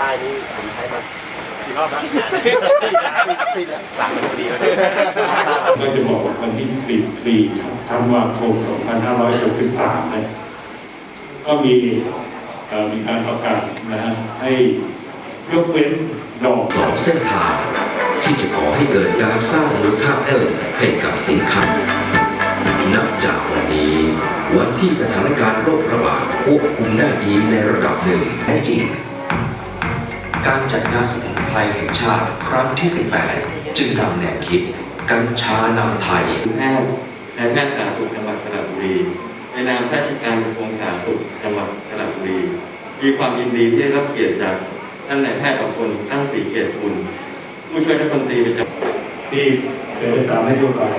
ป้ายนี้ผมใช้มากี่รอบแล้วสิ้นแล้วหลังมันดีแล้วก็จะบอกวันที่ 14ธันวาคม 2563เนี่ยก็มีมีการประกาศนะฮะให้ยกเว้นดอกสองเส้นทางที่จะก่อให้เกิดการสร้างมูลค่าเพิ่มให้กับสินค้านับจากวันนี้ วันที่สถานการณ์โรคระบาดควบคุมได้ดีในระดับหนึ่งแท้จริง การจัดงานสมุนไพรแห่งชาติครั้งที่ 18 จึงนำแนวคิด กัญชานำไทยแพทย์นายแพทย์สาธารณสุขจังหวัดสระบุรีในนามราชการกระทรวงสาธารณสุขจังหวัดสระบุรีมีความยินดีที่ได้รับเกียรติจากท่านนายแพทย์อภพลตั้งศรีเกียรติคุณผู้ช่วยรัฐมนตรีประจำที่เป็นไปตามนโยบาย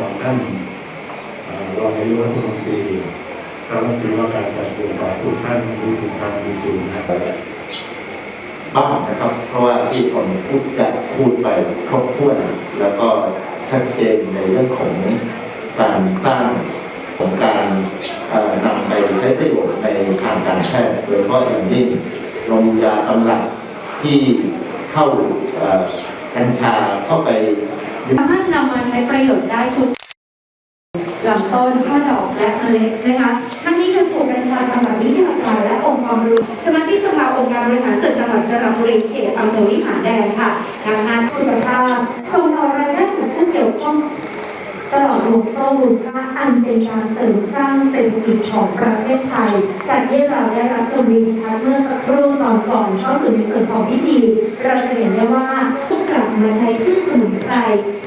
ของท่านรองนายกรัฐมนตรีรัฐมนตรีว่าการกระทรวงสาธารณสุขท่านดูถึงทางดูดูนะครับ บ้างนะครับ เพราะว่าที่ผมพูดจะพูดไปครบถ้วน แล้วก็ชัดเจนในเรื่องของการสร้างของการนำไปใช้ประโยชน์ในทางการแพทย์โดยเฉพาะอย่างยิ่งโรงยาตำรับที่เข้ากัญชาเข้าไปสามารถนำมาใช้ประโยชน์ได้ทุกลำต้นช่อดอกและเมล็ดนะคะทั้งนี้โดยผู้ประชาการวิชาการและองค์ความรู้สมาชิกสภาองค์การบริหารส่วนจังหวัดสระบุรีเขตอำเภอวิหารแดงค่ะทางงานสุขภาพส่งต่อรายได้ของผู้เกี่ยวข้องตลอดวงโซ่มูลค่าอันเป็นการเสริมสร้างเศรษฐกิจของประเทศไทย จากที่เราได้รับชมวิดีทัศน์เมื่อสักครู่ตอนก่อนเข้าสู่ในส่วนของพิธี เราจะเห็นได้ว่าต้องกลับมาใช้พืชสมุนไพร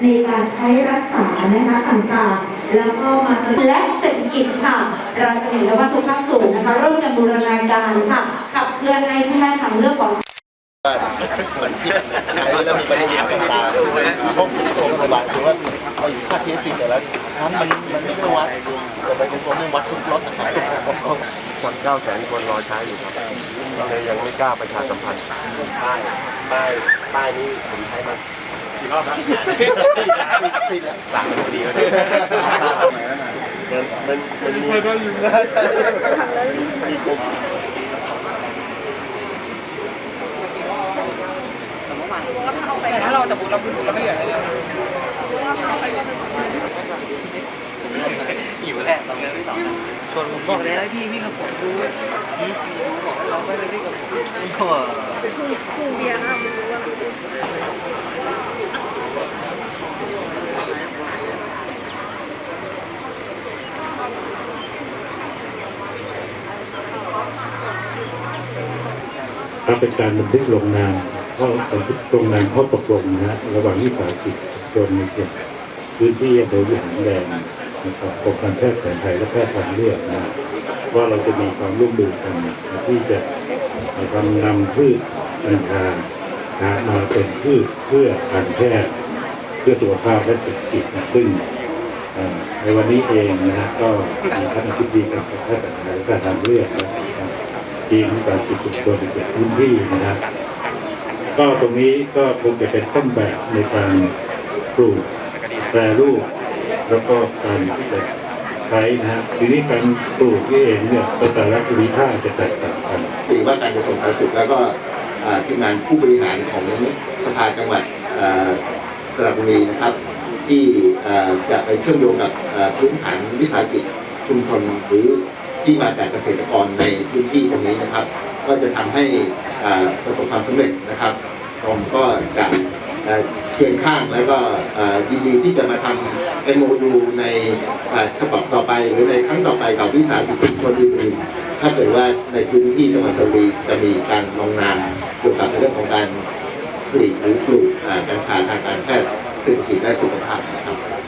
ในการใช้รักษานะคะต่างๆ แล้วก็มาและเศรษฐกิจค่ะ เราจะเห็นได้ว่าทุกภาคส่วนนะคะร่วมกันบูรณาการค่ะ ขับเคลื่อนให้แพทย์ทางเลือกของเหมือนที่ใช้แล้วมีปัญหาต่างๆพวกโรงพยาบาลคือว่าเอาอยู่ค่าทีสิแต่ล้วนั้นมันมันไม่ได้วัดแต่ไปเป็นคนไม่วัดทุกรถนะครับคนเก้าแสนคนรอใช้อยู่ครับก็เลยยังไม่กล้าประชาสัมพันธ์ป้ายป้ายป้ายนี้ผมใช้มากี่รอบแล้วสิ้นแล้วหลังมันพอดีแล้ว มันมันมันมีมีกลุ่มแต่ถ้าเราจะบุกเราบุกเราไม่เหลืออะไรเลยหิวแหละตอนนี้ที่สองชวนผมบอกเลยนะพี่พี่กับผมดูบอกให้เราไปเลยพี่กับผมก็คู่เบียร์นะไม่รู้ว่า ถ้าเป็นการบันทึกลงนามข้อบันทึกลงนามข้อตกลงนะฮะระหว่างวิสาหกิจชนในเขตพื้นที่อำเภอวิหารแดงนะครับกรมการแพทย์แผนไทยและแพทย์ทางเลือกนะว่าเราจะมีความร่วมมือกันที่จะทำนำพืชกัญชามาเป็นพืชเพื่อการแพทย์เพื่อสุขภาพและเศรษฐกิจนะซึ่งในวันนี้เองนะฮะก็มีท่านอธิบดีกับแพทย์แผนไทยและแพทย์ทางเลือกนะ ทีมวิสาหกิจชุมชนในพื้นที่นะครับก็ตรงนี้ก็คงจะเป็นต้นแบบในการปลูกแปรรูป แล้วก็การใช้นะฮะทีนี้การปลูกนี่เองเนี่ยแต่ละภูมิภาคจะแตกต่างกันหรือว่าการกระทรวงสาธารณสุขแล้วก็ทีมงานผู้บริหารของสภาจังหวัดสระบุรีนะครับ ที่จะไปเชื่อมโยงกับพื้นฐานวิสาหกิจชุมชนหรือ ที่มาจากเกษตรกรในพื้นที่ตรงนี้นะครับ ก็จะทำให้อ่าประสบความสำเร็จนะครับผมก็จะเอ่อเคียงข้างแล้วก็อ่ายินดีที่จะมาทำ MOU ในอ่าฉบับต่อไป หรือในครั้งต่อไปกับวิสาหกิจชุมชนอื่นๆถ้าเกิดว่าในพื้นที่จังหวัดสระบุรีจะมีการลงนามเกี่ยวกับเรื่องของการผลิตหรือปลูกอ่ากัญชาทางการแพทย์เศรษฐกิจและสุขภาพนะครับ